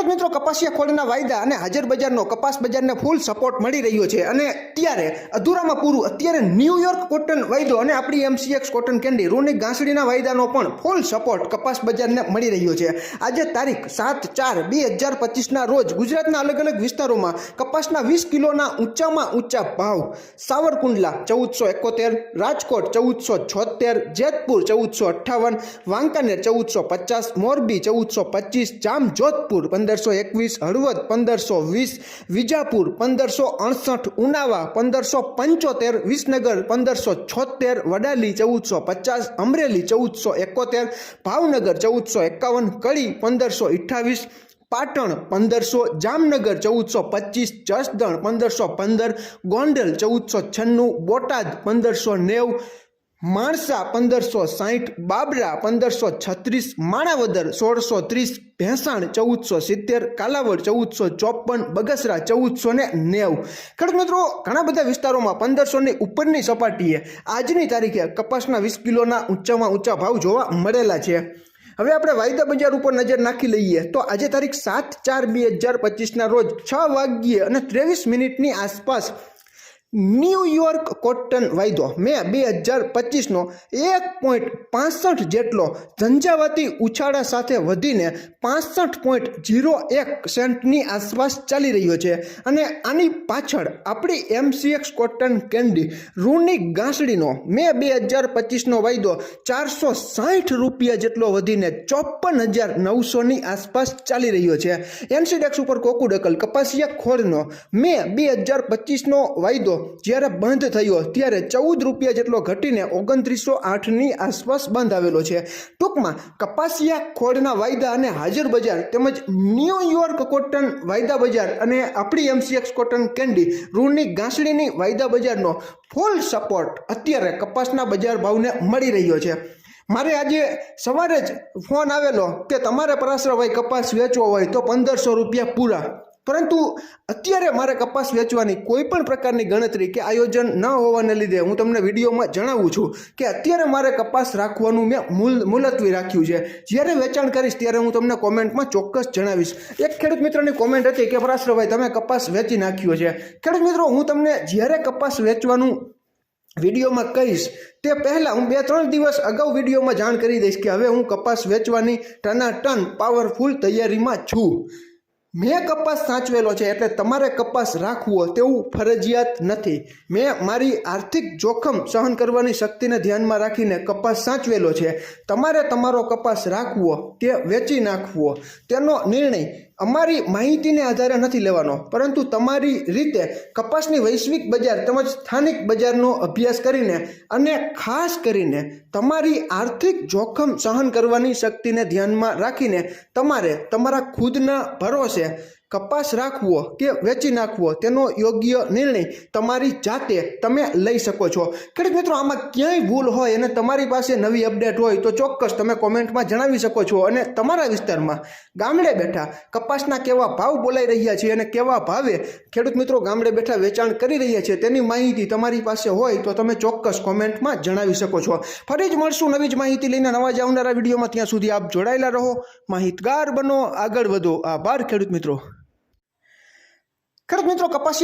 ખેડૂત મિત્રો, કપાસિયા ખોળના વાયદા અને હાજર બજારનો કપાસ બજારને ફૂલ સપોર્ટ મળી રહ્યો છે. અને અત્યારે અધૂરામાં પૂરું, અત્યારે ન્યૂયોર્ક કોટન વાયદો અને આપણી એમસીએક્સ કોટન કેન્ડી રૂની ઘાસડીના વાયદાનો પણ ફૂલ સપોર્ટ કપાસ બજારને મળી રહ્યો છે. આજે તારીખ સાત ચાર બે હજાર પચીસના રોજ ગુજરાતના અલગ અલગ વિસ્તારોમાં કપાસના વીસ કિલોના ઊંચામાં ઊંચા ભાવ. સાવરકુંડલા ચૌદસો એકોતેર, રાજકોટ ચૌદસો છોતેર, જેતપુર ચૌદસો અઠ્ઠાવન, વાંકાનેર ચૌદસો પચાસ, મોરબી ચૌદસો પચીસ જામ જોધપુર પંદરસો એકવીસ, હળવદ પંદરસો વીસ, વિજાપુર પંદરસો અડસઠ, ઉનાવા પંદરસો પંચોતેર, વિસનગર પંદરસો છોતેર, વડાલી ચૌદસો પચાસ, અમરેલી ચૌદસો એકોતેર, ભાવનગર ચૌદસો એકાવન, કડી પંદરસો અઠ્ઠાવીસ, પાટણ પંદરસો, જામનગર ચૌદસો પચીસ, જસદણ પંદરસો પંદર, ગોંડલ ચૌદસો છન્નું, બોટાદ પંદરસો નેવ માણસા પંદરસો સાહીઠ બાબરા પંદરસો છત્રીસ, માણાવદર સોળસો ત્રીસ, ભેંસાણ ચૌદસો સિત્તેર, કાલાવડ ચૌદસો ચોપન બગસરા ચૌદસો ને નેવ. ખેડૂત મિત્રો, ઘણા બધા વિસ્તારોમાં પંદરસોની ઉપરની સપાટીએ આજની તારીખે કપાસના વીસ કિલોના ઊંચામાં ઊંચા ભાવ જોવા મળેલા છે. હવે આપણે વાયદા બજાર ઉપર નજર નાખી લઈએ તો આજે તારીખ સાત ચાર બે હજાર પચીસના રોજ છ વાગ્યે અને ત્રેવીસ મિનિટની આસપાસ ન્યુયોર્ક કોટન વાયદો મે બે હજાર પચીસનો એક પોઈન્ટ પાસઠ જેટલો ઝંઝાવાતી ઉછાળા સાથે વધીને પાસઠ પોઈન્ટ જીરો એક સેન્ટની આસપાસ ચાલી રહ્યો છે. અને આની પાછળ આપણી એમસીએક્સ કોટન કેન્ડી રૂની ગાંસડીનો મે બે હજાર પચીસનો વાયદો ચારસો સાઠ રૂપિયા જેટલો વધીને ચોપન હજાર નવસોની આસપાસ ચાલી રહ્યો છે. એનસીડેક્સ ઉપર કોકુડકલ કપાસિયા ખોળનો મે બે હજાર પચીસનો વાયદો જ્યારે બંધ થયો, ત્યારે ચૌદ રૂપિયા જેટલો ઘટીને ઓગણત્રીસો આઠની આસપાસ બંધ આવેલો છે. ટૂંકમાં, કપાસિયા ખોળના વાયદા અને હાજર બજાર તેમજ ન્યુયોર્ક કોટન વાયદા બજાર અને આપણી એમસીએક્સ કોટન કેન્ડી રૂની ગાંસડીની વાયદા બજારનો ફૂલ સપોર્ટ અત્યારે કપાસના બજાર ભાવને મળી રહ્યો છે. મારે આજે સવારે જ ફોન આવેલો કે તમારે પરાશરભાઈ કપાસ વેચવો હોય તો પંદરસો રૂપિયા પૂરા. પરંતુ અત્યારે મારે કપાસ વેચવાની કોઈ પણ પ્રકારની ગણતરી કે આયોજન ન હોવાને લીધે હું તમને વિડીયોમાં જણાવું છું કે અત્યારે મારે કપાસ રાખવાનું મેં મૂલ મુલતવી રાખ્યું છે. જ્યારે વેચાણ કરીશ ત્યારે હું તમને કોમેન્ટમાં ચોક્કસ જણાવીશ. એક ખેડૂત મિત્રની કોમેન્ટ હતી કે, પરાશ્રભાઈ, તમે કપાસ વેચી નાખ્યો છે. ખેડૂત મિત્રો, હું તમને જ્યારે કપાસ વેચવાનું વિડીયોમાં કહીશ, તે પહેલાં હું બે ત્રણ દિવસ અગાઉ વિડીયોમાં જાણ કરી દઈશ કે હવે હું કપાસ વેચવાની ટના ટન પાવરફુલ તૈયારીમાં છું. મેં કપાસ સાચવેલો છે એટલે તમારે કપાસ રાખવો તેવું ફરજિયાત નથી. મેં મારી આર્થિક જોખમ સહન કરવાની શક્તિને ધ્યાનમાં રાખીને કપાસ સાચવેલો છે. તમારે તમારો કપાસ રાખવો કે વેચી નાખવો. તેનો નિર્ણય અમારી માહિતીને આધારે નથી લેવાનો, પરંતુ તમારી રીતે કપાસની વૈશ્વિક બજાર તેમજ સ્થાનિક બજારનો અભ્યાસ કરીને અને ખાસ કરીને તમારી આર્થિક જોખમ સહન કરવાની શક્તિને ધ્યાનમાં રાખીને તમારે તમારા ખુદના ભરોસે કપાસ રાખવો કે વેચી નાખવો, તેનો યોગ્ય નિર્ણય તમારી જાતે તમે લઈ શકો છો. ખેડૂત મિત્રો, આમાં ક્યાંય ભૂલ હોય અને તમારી પાસે નવી અપડેટ હોય તો ચોક્કસ તમે કોમેન્ટમાં જણાવી શકો છો અને તમારા વિસ્તારમાં ગામડે બેઠા કપાસના કેવા ભાવ બોલાઈ રહ્યા છે અને કેવા ભાવે ખેડૂત મિત્રો ગામડે બેઠા વેચાણ કરી રહ્યા છે તેની માહિતી તમારી પાસે હોય તો તમે ચોક્કસ કોમેન્ટમાં જણાવી શકો છો. ફરી જ મળશું નવી જ માહિતી લઈને નવા જ આવનારા વિડીયોમાં. ત્યાં સુધી આપ જોડાયેલા રહો. માહિતગાર બનો. આગળ વધો. આભાર ખેડૂત મિત્રો. ખેડૂત મિત્રો કપાસિયા